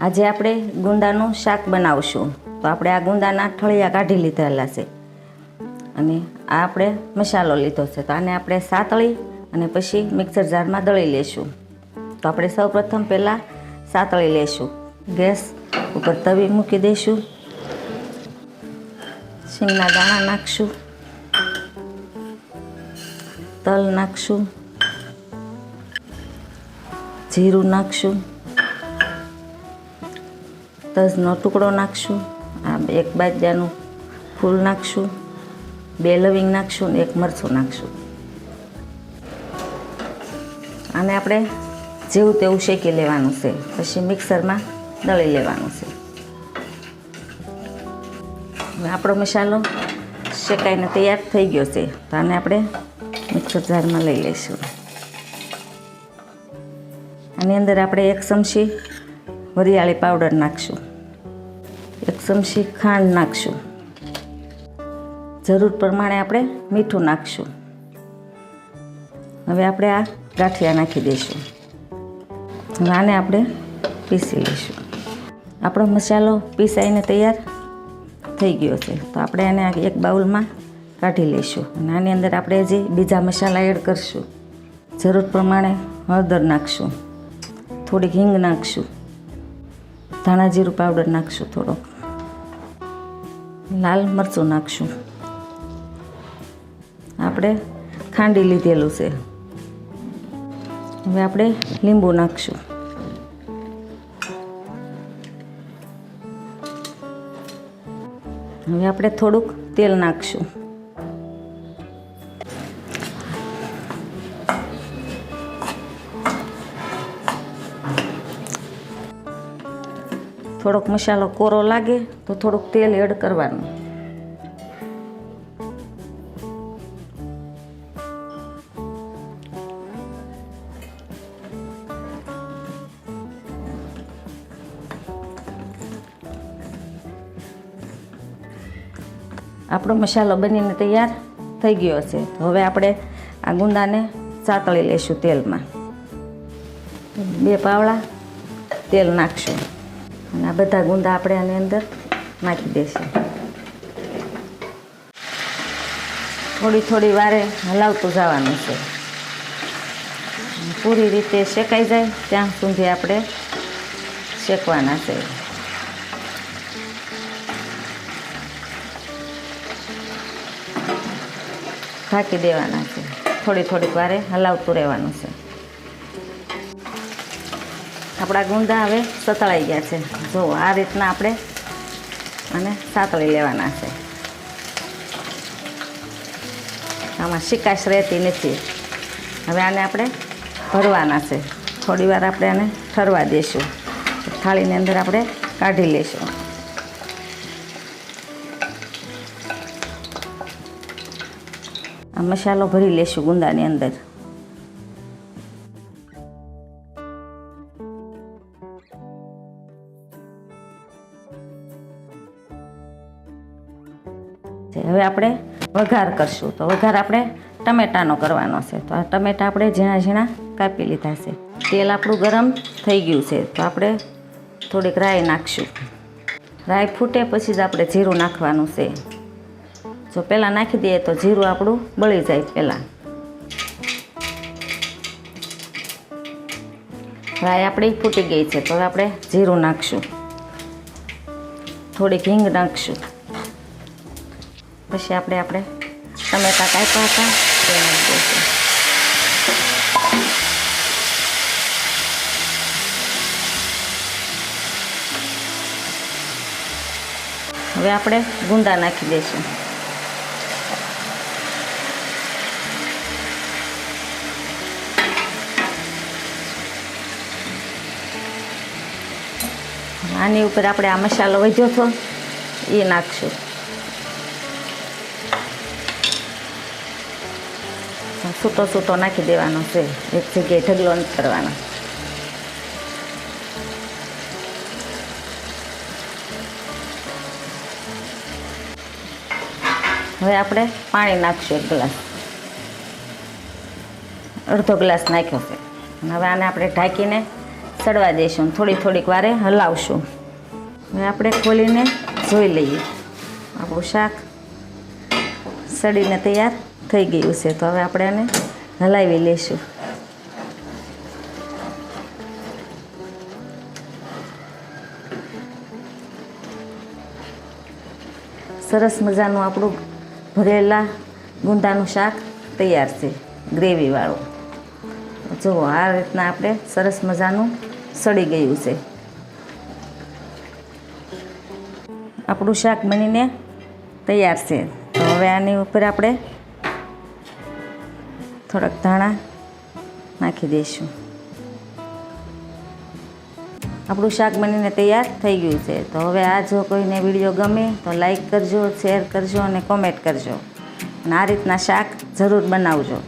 આજે આપણે ગુંદાનું શાક બનાવશું. તો આપણે આ ગુંદાના ઠળિયા કાઢી લીધેલા છે. અને આ આપણે મસાલો લીધો છે. તો આને આપણે સાતળી અને પછી મિક્સર જારમાં દળી લેશું. તો આપણે સૌપ્રથમ પહેલાં સાતળી લેશું. ગેસ ઉપર તવી મૂકી દઈશું. શીંગના દાણા નાખશું. તલ નાખશું. જીરું નાખશું. તજનો ટુકડો નાખશું, આ એક બાજાનું ફૂલ નાખશું, બે લવિંગ નાખશું ને એક મરચું નાખશું. આને આપણે જેવું તેવું શેકી લેવાનું છે. પછી મિક્સરમાં દળી લેવાનું છે. આપણો મસાલો શેકાઈને તૈયાર થઈ ગયો છે. તો આને આપણે મિક્સર જારમાં લઈ લઈશું. આની અંદર આપણે એક ચમચી વરિયાળી પાવડર નાખશું. એક ચમચી ખાંડ નાખશું. જરૂર પ્રમાણે આપણે મીઠું નાખશું. હવે આપણે આ ગાંઠિયા નાખી દઈશું. હવે આને આપણે પીસી લઈશું. આપણો મસાલો પીસાઈને તૈયાર થઈ ગયો છે. તો આપણે આને એક બાઉલમાં કાઢી લઈશું. અને આની અંદર આપણે જે બીજા મસાલા એડ કરશું, જરૂર પ્રમાણે હળદર નાખશું, થોડીક હિંગ નાખશું ધાણા જીરું પાવડર નાખશું થોડોક લાલ મરચું નાખશું. આપણે ખાંડી લીધેલું છે. હવે આપણે લીંબુ નાખશું. હવે આપણે થોડુંક તેલ નાખશું. થોડોક મસાલો કોરો લાગે, તો થોડુંક તેલ એડ કરવાનું. આપણો મસાલો બનીને તૈયાર થઈ ગયો છે. હવે આપણે આ ગુંદાને સાતળી લઈશું તેલમાં. બે પાવડા તેલ નાખશું. અને આ બધા ગુંદા આપણે આની અંદર નાખી દઈશું થોડી થોડી વારે હલાવતું જવાનું છે. પૂરી રીતે શેકાઈ જાય ત્યાં સુધી આપણે શેકવાના છે. ઢાંકી દેવાના છે. થોડી થોડીક વારે હલાવતું રહેવાનું છે. આપણા ગુંદા હવે સતળાઈ ગયા છે. જો આ રીતના આપણે આને સાતળી લેવાના છે. આમાં શિકાશ રહેતી નથી. હવે આને આપણે ભરવાના છે. થોડી વાર આપણે આને ઠરવા દઈશું. થાળીની અંદર આપણે કાઢી લઈશું. મસાલો ભરી લેશું ગુંદાની અંદર. હવે આપણે વઘાર કરશું. તો વઘાર આપણે ટમેટાનો કરવાનો છે. તો આ ટમેટા આપણે ઝીણા ઝીણા કાપી લીધા છે. તેલ આપણું ગરમ થઈ ગયું છે. તો આપણે થોડીક રાઈ નાખશું. રાઈ ફૂટે પછી જ આપણે જીરું નાખવાનું છે. જો પહેલાં નાખી દઈએ તો જીરું આપણું બળી જાય પહેલાં. રાઈ આપણી ફૂટી ગઈ છે. તો આપણે જીરું નાખશું. થોડીક હિંગ નાખશું. પછી આપણે આપણે ટમેટા કાપ્યા હતા. તે નાખી હવે આપણે ગુંદા નાખી દઈશું આની ઉપર આપણે આ મસાલો વધ્યો હતો એ નાખશું. છૂટો સૂતો નાખી દેવાનો છે. એક જગ્યાએ ઢગલો નથી કરવાનો. હવે આપણે પાણી નાખશું એક ગ્લાસ. અડધો ગ્લાસ નાખ્યો છે. હવે આને આપણે ઢાંકીને સડવા દઈશું. થોડી થોડીક વારે હલાવશું. હવે આપણે ખોલીને જોઈ લઈએ. આપણું શાક સડીને તૈયાર થઈ ગયું છે. તો હવે આપણે એને હલાવી લઈશું સરસ મજાનું આપણું ભરેલા ગુંદાનું શાક તૈયાર છે, ગ્રેવીવાળું. જુઓ આ રીતના આપણે સરસ મજાનું સડી ગયું છે. આપણું શાક બનીને તૈયાર છે. તો હવે આની ઉપર આપણે થોડાક ધાણા નાખી દઈશું. આપણું શાક બનીને તૈયાર થઈ ગયું છે. તો હવે આ જો કોઈને વીડિયો ગમે તો લાઈક કરજો શેર કરજો અને કોમેન્ટ કરજો. અને આ રીતના શાક જરૂર બનાવજો.